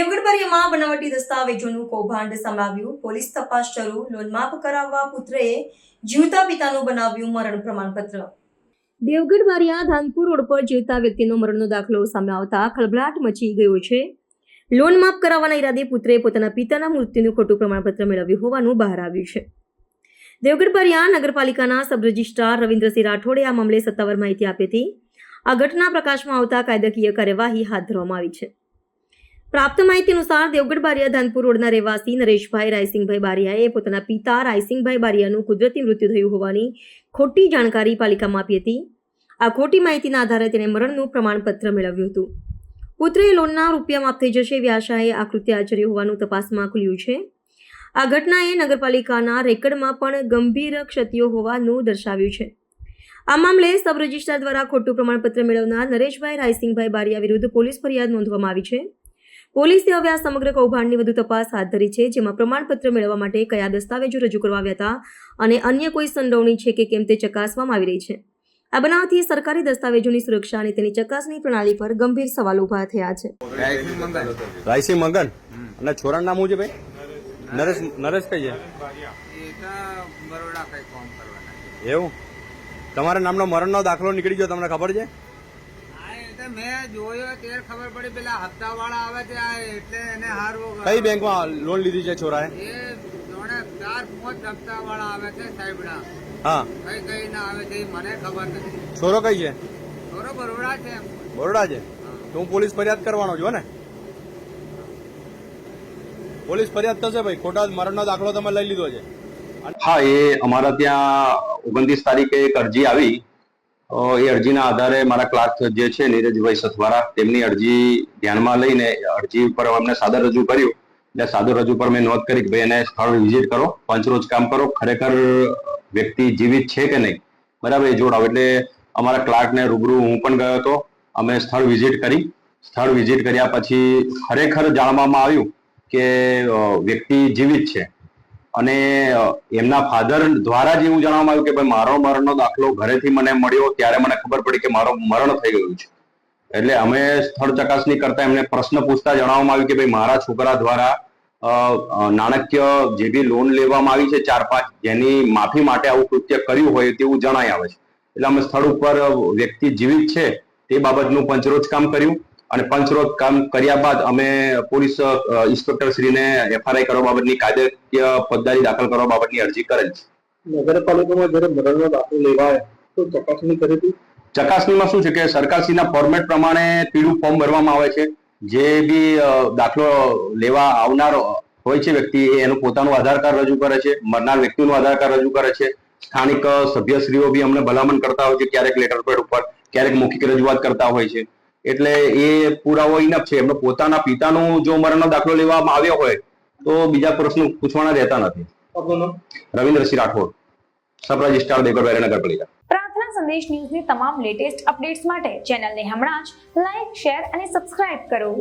દેવગઢ બારિયામાં બનાવટી દસ્તાવેજોનું કૌભાંડ સમાવ્યું પોલીસ તપાસ શરૂ લોન માફ કરાવવા પુત્રએ જીવતા પિતાનું બનાવ્યું મરણ પ્રમાણપત્ર. દેવગઢ બારિયા ધાનપુર રોડ પર જીવતા વ્યક્તિનો મરણનો દાખલો સામે આવતા ખળભળાટ મચી ગયો છે. લોન માફ કરાવવાના ઈરાદે પુત્રએ પોતાના પિતાના મૃત્યુનું ખોટું પ્રમાણપત્ર મેળવ્યું હોવાનું બહાર આવ્યું છે. દેવગઢ બારિયા નગરપાલિકાના સબ રજિસ્ટ્રાર રવિન્દ્રસિંહ રાઠોડે આ મામલે સત્તાવાર માહિતી આપી હતી. આ ઘટના પ્રકાશમાં આવતા કાયદાકીય કાર્યવાહી હાથ ધરવામાં આવી છે. પ્રાપ્ત માહિતી અનુસાર દેવગઢ બારિયા ધાનપુર રોડના રહેવાસી નરેશભાઈ રાયસિંગભાઈ બારિયાએ પોતાના પિતા રાયસિંગભાઈ બારિયાનું કુદરતી મૃત્યુ થયું હોવાની ખોટી જાણકારી પાલિકામાં આપી હતી. આ ખોટી માહિતીના આધારે તેણે મરણનું પ્રમાણપત્ર મેળવ્યું હતું. પુત્રે લોનના રૂપિયા માફ થઈ જશે એવી આશાએ આ કૃત્ય આચર્યું હોવાનું તપાસમાં ખુલ્યું છે. આ ઘટનાએ નગરપાલિકાના રેકર્ડમાં પણ ગંભીર ક્ષતિઓ હોવાનું દર્શાવ્યું છે. આ મામલે સબ રજિસ્ટ્રાર દ્વારા ખોટું પ્રમાણપત્ર મેળવનાર નરેશભાઈ રાયસિંહભાઈ બારિયા વિરુદ્ધ પોલીસ ફરિયાદ નોંધવામાં આવી છે. પોલીસે હવે આ સમગ્ર કૌભાંડની વધુ તપાસ હાથ ધરી છે જેમાં પ્રમાણપત્ર મેળવવા માટે કયા દસ્તાવેજો રજૂ કરવા આવ્યા હતા અને અન્ય કોઈ સંડોવણી છે કે કેમ તે ચકાસવામાં આવી રહી છે. આ બનાવથી સરકારી દસ્તાવેજોની સુરક્ષા અને તેની ચકાસણી પ્રણાલી પર ગંભીર સવાલ ઊભા થયા છે. રાયસિંહ મગન? અને છોરા નામ શું છે ભાઈ? નરેશ નરેશ કઈ છે? એ તો બરોડા કઈ કામ કરવાના એવું? તમારા નામનો મરણનો દાખલો નીકળી ગયો તમને ખબર છે? મેં જોયો ત્યારે ખબર પડી પેલા હપ્તા વાળા આવે છે આ એટલે એને હારવો કઈ બેંકમાં લોન લીધી છે છોરાએ? એ જોડે ચાર પાંચ હપ્તા વાળા આવે છે સાહેબડા. હા. કઈ કઈ ના આવે છે મને ખબર નથી. છોરો કઈ છે? થોડો બરોડા છે એમ. બરોડા છે? તો હું પોલીસ ફરિયાદ કરવાનો છું ને? પોલીસ ફરિયાદ થશે ભાઈ. ખોટા મરણનો દાખલો તમે લઈ લીધો છે. હા એ અમારા ત્યાં ઓગણત્રીસ તારીખે એક અરજી આવી. એ અરજીના આધારે મારા ક્લાર્ક જે છે, નીરજભાઈ સથવારા, તેમની અરજી ધ્યાનમાં લઈને અરજી પર અમને સાદર રજૂ કર્યું. એટલે સાદર રજૂ પર મેં નોંધ કરી કે ભાઈ એને સ્થળ વિઝિટ કરો, પંચરોજ કામ કરો, ખરેખર વ્યક્તિ જીવિત છે કે નહીં? બરાબર, એ જોડાવ. એટલે અમારા ક્લાર્કને રૂબરૂ હું પણ ગયો હતો. અમે સ્થળ વિઝિટ કરી. સ્થળ વિઝિટ કર્યા પછી ખરેખર જાણવામાં આવ્યું કે વ્યક્તિ જીવિત છે. અને એમના ફાધર દ્વારા જ એવું જાણવામાં આવ્યું કે ભાઈ મારો મરણનો દાખલો ઘરેથી મને મળ્યો, ત્યારે મને ખબર પડી કે મારો મરણ થઈ ગયું છે. એટલે અમે સ્થળ ચકાસણી કરતા એમને પ્રશ્ન પૂછતા જણાવવામાં આવ્યું કે ભાઈ મારા છોકરા દ્વારા નાણાકીય જે બી લોન લેવામાં આવી છે ચાર પાંચ, જેની માફી માટે આવું કૃત્ય કર્યું હોય તેવું જણાય આવે છે. એટલે અમે સ્થળ ઉપર વ્યક્તિ જીવિત છે, તે બાબતનું પંચરોજ કામ કર્યું. અને પંચરોગ કામ કર્યા બાદ અમે પોલીસ ઇન્સ્પેક્ટર શ્રીને એફઆરઆઈ કરવા બાબતની કાયદાકીય ફોજદારી દાખલ કરવા બાબતની અરજી કરેલ છે. નગરપાલિકામાં જ્યારે મરણનો દાખલો લેવાય તો ચકાસણી કરી હતી? ચકાસણીમાં શું છે કે સરકારશ્રીના ફોર્મેટ પ્રમાણે પીળું ફોર્મ ભરવામાં આવે છે. જે બી દાખલો લેવા આવનાર હોય છે વ્યક્તિ એનું પોતાનું આધાર કાર્ડ રજૂ કરે છે મરનાર વ્યક્તિનું આધાર કાર્ડ રજૂ કરે છે. સ્થાનિક સભ્યશ્રીઓ બી અમને ભલામણ કરતા હોય છે ક્યારેક લેટર પેડ ઉપર ક્યારેક મૌખિક રજૂઆત કરતા હોય છે. એટલે એ પુરાવો ઇનફ છે. એમનો પોતાના પિતાનું જો મરણનો દાખલો લેવામાં આવ્યો હોય તો બીજા પ્રશ્નો પૂછવાના રહેતા નથી. રવિન્દ્રસિંહ રાઠોડ સબ રજિસ્ટ્રાર દેવગઢ નગરપાલિકા. પ્રાર્થના સંદેશ ન્યૂઝની તમામ લેટેસ્ટ અપડેટ્સ માટે ચેનલને હમણાં જ લાઈક શેર અને સબસ્ક્રાઇબ કરો.